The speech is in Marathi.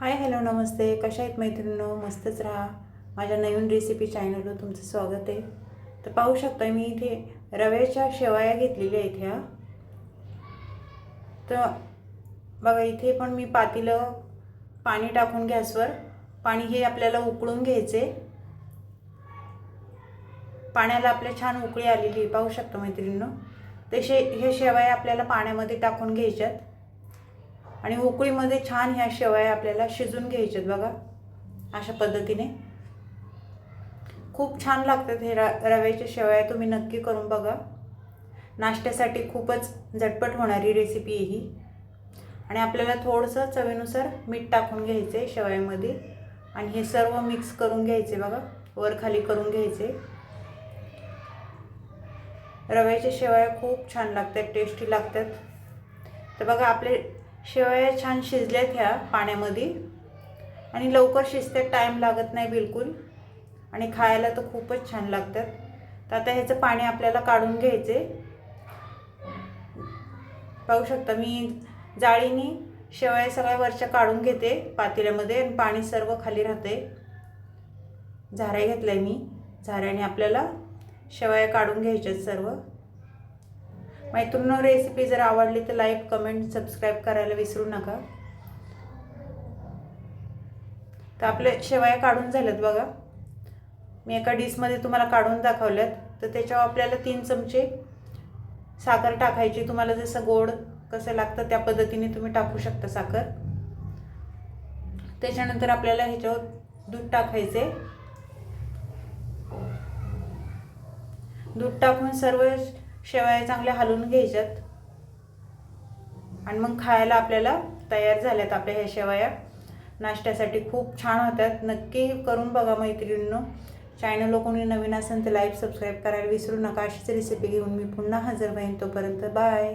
हाय हॅलो नमस्ते. कशा आहेत मैत्रिणींनो? मस्तच राहा. माझ्या नवीन रेसिपी चॅनलवर तुमचं स्वागत आहे. तर पाहू शकता मी इथे रव्याच्या शेवया घेतलेल्या आहेत ह्या. तर बघा इथे पण मी पातीलं पाणी टाकून गॅसवर. पाणी हे आपल्याला उकळून घ्यायचे पाण्याला आपल्या छान उकळी आलेली पाहू शकतो मैत्रिणींनो? तसे हे शेवया आपल्याला पाण्यामध्ये टाकून घ्यायच्यात. आणि उकळीमध्ये छान ह्या शेवया आपल्याला शिजून घ्यायच्यात बघा. अशा पद्धतीने. खूप छान लागतात हे रव्याच्या शेवया तुम्ही नक्की करून बघा. नाश्त्यासाठी खूपच झटपट होणारी रेसिपी आहे ही. आणि आपल्याला थोडंसं चवीनुसार मीठ टाकून घ्यायचं आहे शेवयामध्ये. आणि हे सर्व मिक्स करून घ्यायचे बघा. वर खाली करून घ्यायचे रव्याच्या शेवया खूप छान लागतात टेस्टी लागतात. तर बघा आपले शेवया छान शिजल्यात ह्या पाण्यामध्ये. आणि लवकर शिजतात टाईम लागत नाही बिलकुल. आणि खायला तर खूपच छान लागतात. तर आता ह्याचं पाणी आपल्याला काढून घ्यायचे पाहू शकता मी जाळीने शेवया सगळ्या वरच्या काढून घेते पातेल्यामध्ये आणि पाणी सर्व खाली राहते झाऱ्या घेतलाय मी. झाऱ्याने आपल्याला शेवया काढून घ्यायच्यात सर्व. मैत्रिणी रेसिपी जर आवडली तर लाईक कमेंट सबस्क्राईब करायला विसरू नका. तर आपल्या शेवया काढून झाल्यात बघा. मी एका डिशमध्ये तुम्हाला काढून दाखवल्यात. तर त्याच्यावर आपल्याला तीन चमचे साखर टाकायची. तुम्हाला जसं गोड कसं लागतं त्या पद्धतीने तुम्ही टाकू शकता साखर. त्याच्यानंतर आपल्याला ह्याच्यावर दूध टाकायचे दूध टाकून सर्व शेवया चांगल्या हलवून घ्यायच्यात. आणि मग खायला आपल्याला तयार झाल्यात आपल्या ह्या शेवया. नाश्त्यासाठी खूप छान होतात नक्की करून बघा मैत्रिणींनो. चॅनल कोणी नवीन असेल तर लाईक सबस्क्राईब करायला विसरू नका. अशीच रेसिपी घेऊन मी पुन्हा हजर होईन तोपर्यंत. बाय